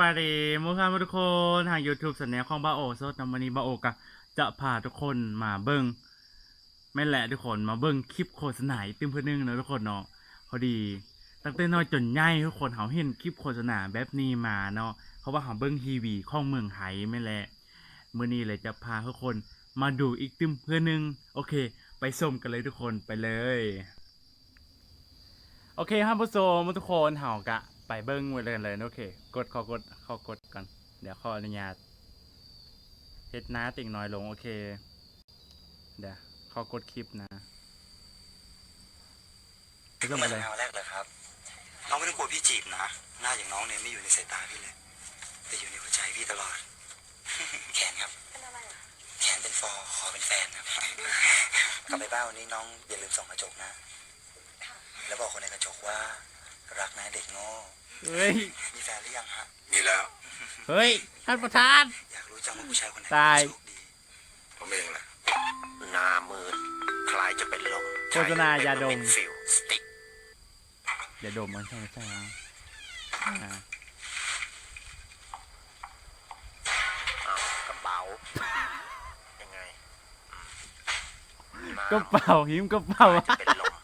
บายดีมุครับทุกคนทาง YouTube สัญญาของบาโอสดนำวันนี้บาโอกะจะพาทุกคนมาเบิ้งไม่แหละทุกคนมาเบิ้งคลิปโฆษณาตึมเพื่อนึงเนะทุกคนเนาะพอดี ตั้งแต่น้อยจนใหญ่ทุกคนเขาเห็นคลิปโฆษณาแบบนี้มาเนาะเพราะว่าเขาเบิ้งทีวีของเมืองไทยไม่แหละมื่อนี้เลยจะพาทุกคนมาดูอีกตึมเพื่อนึงโอเค ไปชมกันเลยทุกคนไปเลย โอเคครับผู้ชมทุกคนเฮากะ ไปเบิ้งไว้เลยกันเลยโอเค กดขอกดขอกดก่อนเดี๋ยวขออนุญาตเฮ็ดน้าติ่งน้อยลง โอเค เดี๋ยวขอกดคลิปนะไปเริ่มมากันแนวแรกเลยครับน้องไม่ต้องกลัวพี่จีบนะหน้าอย่างน้องเนี่ยไม่อยู่ในสายตาพี่เลย แต่อยู่ในหัวใจพี่ตลอด แขนครับแขนเป็นฟอขอเป็นแฟนครับกลับไปบ้านวันนี้น้องอย่าลืมส่องกระจกนะ แล้วบอกคนในกระจกว่า รักนะเด็กโง่ เฮ้ย มีแฟนหรือยังฮะ มีแล้ว เฮ้ย ท่านประธาน อยากรู้จังว่าผู้ชายคนไหนตาย โชคดี ผมเองแหละหน้ามืดคล้ายจะเป็นลมโฆษณายาดมฟิลสติกเดี๋ยวดมมันใช่ไม่ใช่ฮะอ่าอ้าวกระเป๋ายังไงอืมกระเป๋าหิมกระเป๋า คล้ายจะเป็นลม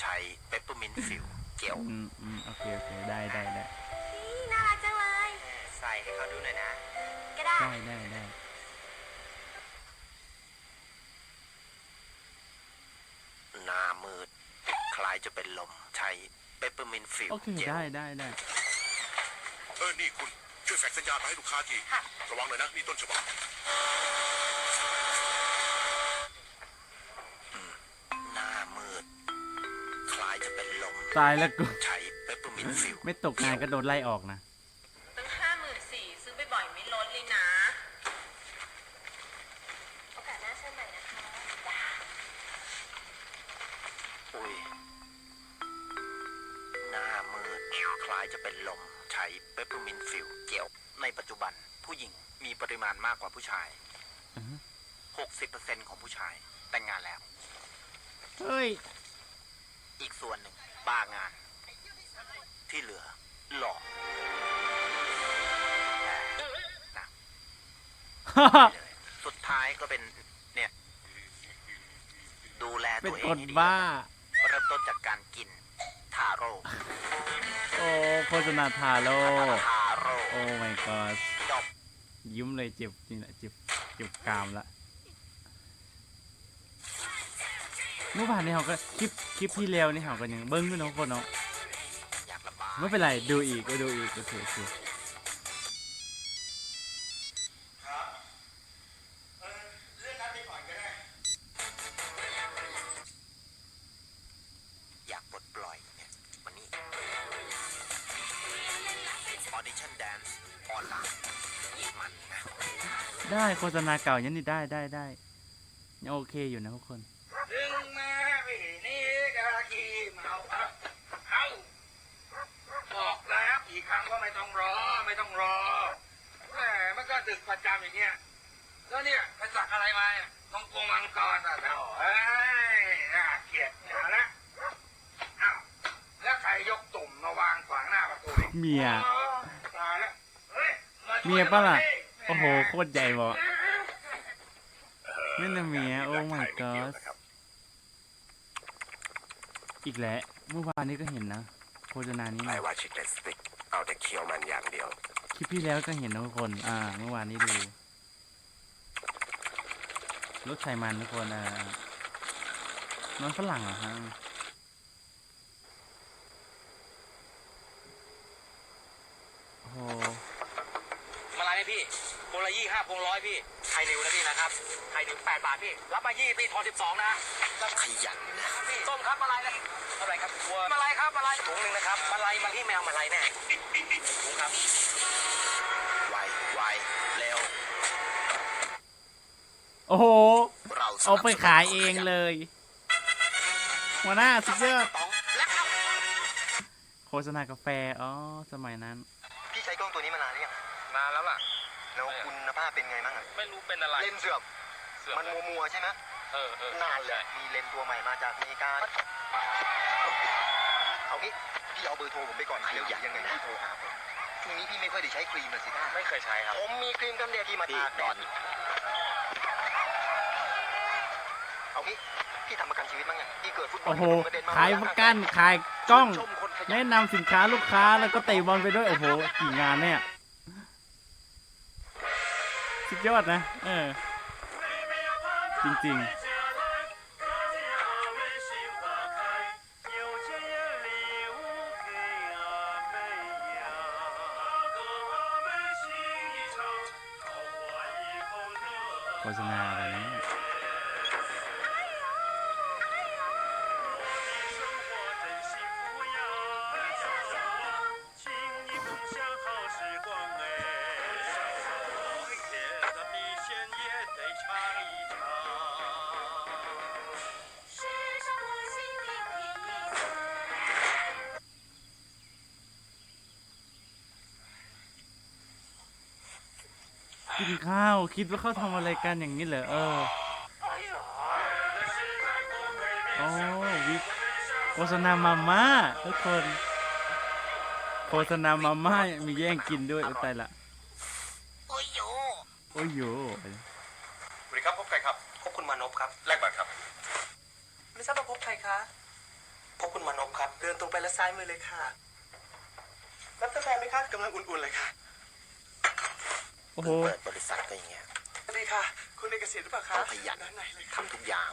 ใช้เปปเปอร์มินต์ฟิล เจลอืมอืมโอเคโอเคได้ได้ได้นี่น่ารักจังเลยใส่ให้เขาดูหน่อยนะ ก็ได้ ได้ได้ได้หน้ามืด คล้ายจะเป็นลม ใช้เปปเปอร์มินต์ฟิลโอเคเจลได้ได้ได้เออ นี่คุณ ช่วยแฟกซ์สัญญาณมาให้ลูกค้าทีระวังเลยนะ นี่ต้นฉบับ ตายแล้วกูใช้เปปเปอร์มินต์ฟิลไม่ตกงานก็โดนไล่ออกนะตั้งห้าหมื่นสี่ซื้อบ่อยๆไม่ลดเลยนะ โอกาสหน้าเชิญใหม่นะคะอุ้ยหน้ามืดคล้ายจะเป็นลมใช้เปปเปอร์มินต์ฟิลเจลในปัจจุบันผู้หญิงมีปริมาณมากกว่าผู้ชาย อือฮึ60%ของผู้ชายแต่งงานแล้ว เฮ้ย อีกส่วนหนึ่ง บ้างาน ที่เหลือหลอกนะเลยสุดท้ายก็เป็นเนี่ย ดูแลเป็นตัวเอคงนให้ดีบ้า เริ่มต้นจากการกินทาโร่โอ้โฆษณาทาโร่ทาโร่โอ้ my god จบยิ้มเลยเจ็บจริงแหละเจ็บเจ็บกรามละ เมื่อวานนี้เขาก็คลิปคลิปที่แล้วนี่เขาก็ยังเบิ้งด้วยเน้องคนเนาะอยากระบายไม่เป็นไรดูอีกก็ดูอีกโอเคโอเคอยากปลดปล่อยเนี่ยวันนี้ Audition Dance ออนไลน์มันนะได้โฆษณาเก่ายันนี่ได้ได้ได้ยังโอเคอยู่นะทุกคน ถึงแม้พี่นี่กะขี้เมาครับเอ้าบอกแล้วกี่ ครั้งก็ไม่ต้องรอ ไม่ต้องรอแหมมันก็ดึกประจำอย่างเงี้ยแล้วเนี่ยไปสักอะไรมาเนี่ยมังกรมังกรอะเอ้าเอ้ยน่าเกลียดเอาละเอ้าแล้วใครยกตุ่มมาวางขวางหน้าประตูอีกเมีย อ๋อตายแล้วเฮ้ยาช่วเมียปะล่ะหน่ยโอ้โห โคตรใหญ่บอกนี่นะเมียโอ้ my god อีกแล้วเมื่อวานนี้ก็เห็นนะ โฆษณานี้ไม่นะว่าชิคเลนสติกเอาแต่เคี้ยวมันอย่างเดียว คลิปที่แล้วก็เห็นนะทุกคน อ่า เมื่อวานนี้ดูรถไขมันทุกคนอ่านอนฝรั่งเหรอฮะโอ้โหมาอะไรเนี่ยพี่พวงละยี่ห้าพวงร้อยพี่ ไข่นิวนะพี่นะครับไข่นิวแปดบาทพี่ รับมายี่ตีทอนสิบสองนะขยันนะพี่ส้มครับมาลายนะเท่าไหร่ครับวัวมาลายครับมาลายถุงหนึ่งนะครับมาลายมาที่แมวมาลายแน่ถุงครับไวไวเร็วโอ้โห เราสนับสนุนเอาไปขายเองเลย หัวหน้าสุดยอดต้องและเอาโฆษณากาแฟ อ๋อ สมัยนั้น พี่ใช้กล้องตัวนี้มานานหรือยังนานแล้วล่ะแล้วคุณภาพเป็นไงบ้างอะไม่รู้เป็นอะไรเลนส์เสื่อมเสื่อมมันมัวมัวๆใช่ไหมเออเออนานเลยมีเลนส์ตัวใหม่มาจากอเมริกาเอางี้พี่เอาเบอร์โทรผมไปก่อนเดี๋ยวยังไงพี่โทรหาผมช่วงนี้พี่ไม่ค่อยได้ใช้ครีมเลยสิท่าไม่เคยใช้ครับผมมีครีมกันแดดที่มาทาแดดเอางี้พี่ทำประกันชีวิตมั้งเนี่ยพี่เกิดฟุตบอลโอ้โห กระเด็นมาขายประกัน ขายกล้องชมคนขยัน แนะนำสินค้าลูกค้าแล้วก็เตะบอลไปด้วย โอ้โห กี่งานเนี่ย สุดยอดนะ เออ จริง ๆโฆษณาอะไร กินข้าว คิดว่าเขาทำอะไรกันอย่างนี้เหรอเออโอ้วิโฆษณามาม่าทุกคนโฆษณามาม่ามีแย่งกินด้วยอุยตายละโอ้ยโยโอ้ยโยสวัสดีครับพบใครครับพบคุณมานพครับแลกบัตรครับ ไม่ทราบว่าพบใครคะพบคุณมานพครับ เดินตรงไปแล้วซ้ายมือเลยค่ะรับกาแฟไหมคะกำลังอุ่นๆเลยค่ะ โอ้โห เปิดบริษัทก็อย่างเงี้ยสวัสดีค่ะ คุณเอกสิทธิ์หรือเปล่าคะต้องขยันด้านในเลยทำทุกอย่าง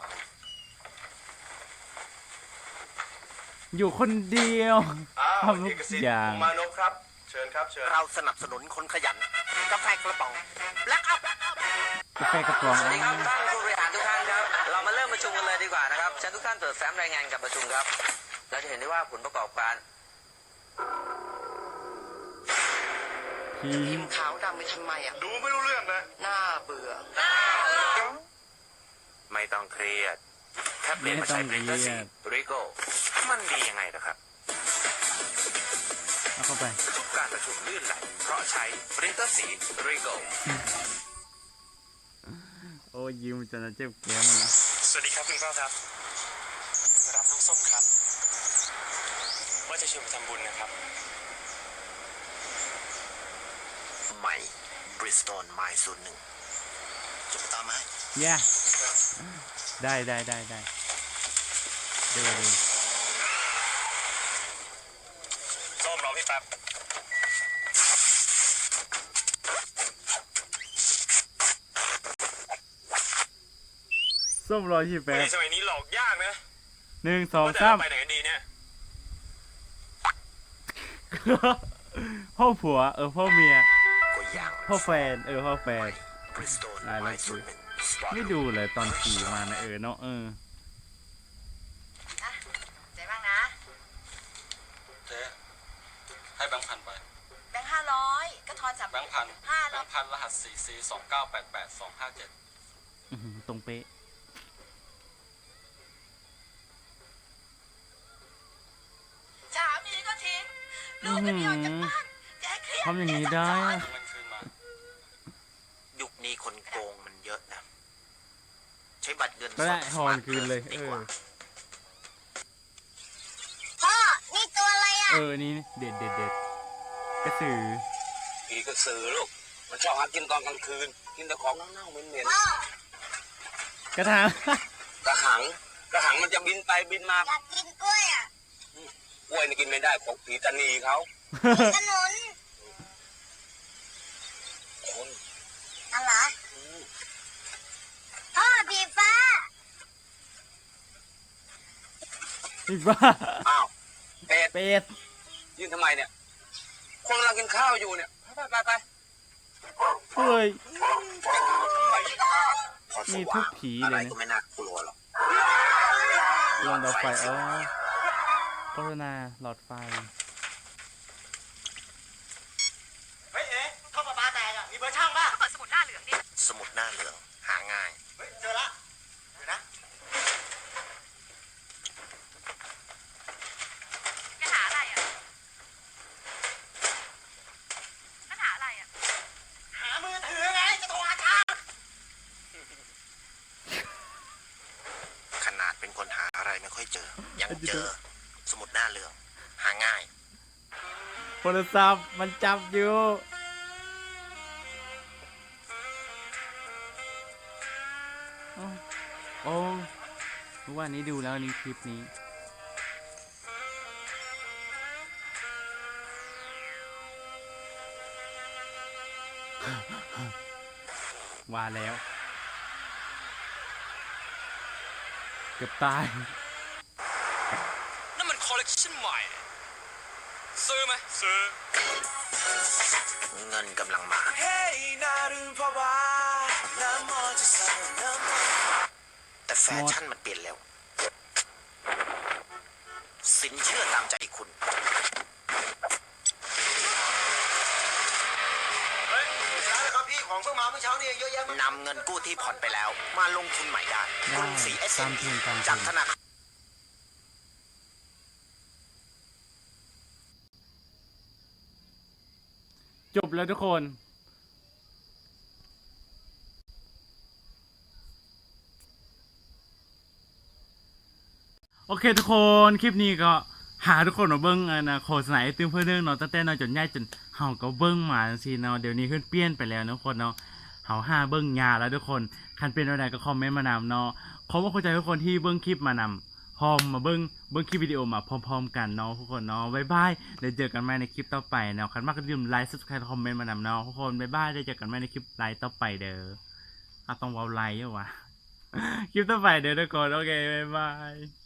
อยู่คนเดียว อ้าวทำทุกเอกสิทธิ์อย่าง มานพครับ เชิญครับ เชิญ เราสนับสนุนคนขยัน กาแฟกระป๋อง Black Up กาแฟกระป๋องสวัสดีครับท่านผู้บริหารทุกท่านครับ เรามาเริ่มประชุมกันเลยดีกว่านะครับเชิญทุกท่านตรวจแฟ้มรายงานการประชุมครับ เราจะเห็นได้ว่าผลประกอบการ พีพิมพ์ขาวดำไปทำไมอะ ดูไม่รู้เรื่องนะน่าเบื่อ ไม่ต้องเครียดแค่เปลี่ยนมาใช้ปรินเตอร์สีริโก้มันดียังไงนะครับ เอาเข้าไป ทุกการประชุมลื่นไหลเพราะใช้ปรินเตอร์สีริโก้โอ้ยยิ้มจนจะเจ็บแก้มมันละสวัสดีครับคุณพ่อครับ รับน้องส้มครับ ว่าจะชวนไปทำบุญนะครับ ใหม่บริสตอลไมล์ศูนย์หนึ่งจะไปตามไหมแย่ได้ได้ได้ได้เดี๋ยวดูส้มรอพี่แป๊บส้มรอยชีแป๊บสมัยนี้หลอกยากนะหนึ่งสองว่าแต่สามเราไปไหนกันดีเนี่ยพ่อผัว เออพ่อเมียก็ยัง พ่อแฟน เออพ่อแฟนบริสตอลได้แล้วไมล์ศูนย์หนึ่งสปอร์ตไม่ดูเลยตอนขี่มานะเออเนาะเออใจบ้างนะเจ๊ให้แบงค์พันไป แบงค์ห้าร้อยก็ทอนสามแบงค์พันห้าแบร้อยงค์พันรหัสสี่สี่สองเก้าแปดแปดสองห้าเจ็ดอื้อหือตรงเป๊ะสามีก็ทิ้งลูกก็ไม่ออกจากบ้านแกเครียดทำอย่างนี้ได้อะเงิน คืนมายุคนี้คนโกงมันเยอะนะ ใช้บัตรเงินก็ได้สดหอนคืนเลยดีเอกอ ว่าพ่อ นี่ตัวอะไรอะ เออ นี่เด็ดเด็ดเด็ดกระสือ ผีกระสือลูก มันชอบหากินตอนกลางคืน กินแต่ของเน่าๆเหม็นพ่อกระถาง ๆกระหัง กระหังมันจะบินไปบินมาอยากกินกล้วยอะกล้วยนี่กินไม่ได้ของผีตานีเขาขนุนคน อะไรพ่อผีฟ้า อีบ้าอ้าวเป็ดเป็ดยืนทำไมเนี่ย คนกำลังกินข้าวอยู่เนี่ย ไปไปไปเฮ้ยพอสมีทุว่ากงผีอะเลไรยก็นะไม่น่ากลัวหรอกลองดอกไฟอ๋อโฆษณาหลอดไฟเฮ้ยเอ๊ะท่อประปาแตกอะมีเบอร์ช่างป่ะสมุดหน้าเหลือง หาง่ายเฮ้ยเจอละ เดี๋ยวนะ แกหาอะไรอะปัญหาอะไรอะ หามือถือไง จะโทรหาช่าง ขนาดเป็นคนหาอะ ไรไม่ค่อยเจอ ยังเจอ สมุดหน้าเหลืองหาง่าย โทรศัพท์มันจับอยู่ โอ้โอ้เมื่อวานนี้ดูแล้วนี่คลิปนี้ ว่าแล้ว เกือบตายนั่นมันคอล เลกชันใหม่ ซื้อไหมซื้อ เงินกำลังมา แต่แฟชั่นมันเปลี่ยนเร็วสินเชื่อตามใจคุณครับพี่ของเพิ่งมาเมื่อเช้านี่เยอะแยะนำเงินกู้ที่ผ่อนไปแล้ว มาลงทุนใหม่ได้กรุงศรีเอสตามทุนตามทุน จากธนาคาร จบแล้วทุกคน โอเคทุกคนคลิปนี้ก็หาทุกคนมาเบิ้งอันนะโฆษณาไอติมเพื่อนเรื่องเนาะตั้งแต่น้อยจนใหญ่จนเฮาก็เบิ้งมาจังซี่เนาะเดี๋ยวนี้ขึ้นเปลี่ยนไปแล้วนะทุกคนเนาะเฮาห้าเบิ้งยาแล้วทุกคนคันเป็นอะไรก็คอมเมนต์มานำเนาะขอบคุณเข้าใจทุกคนที่เบิ้งคลิปมานำ พร้อมมาเบิ้งเบิ้งคลิปวิดีโอมาพร้อมๆกันเนาะทุกคนเนาะบ๊ายบายเดี๋ยวเจอกันใหม่ในคลิปต่อไปเนาะคันมากก็อย่าลืมไลค์ subscribe คอมเมนต์มานำเนาะทุกคนบ๊ายบายเดี๋ยวเจอกันใหม่ในคลิปไลค์ต่อไปเด้ออะต้องเว้าไลค์เหรอวะคลิปต่อไปเด้อทุกคนโอเคบ๊ายบาย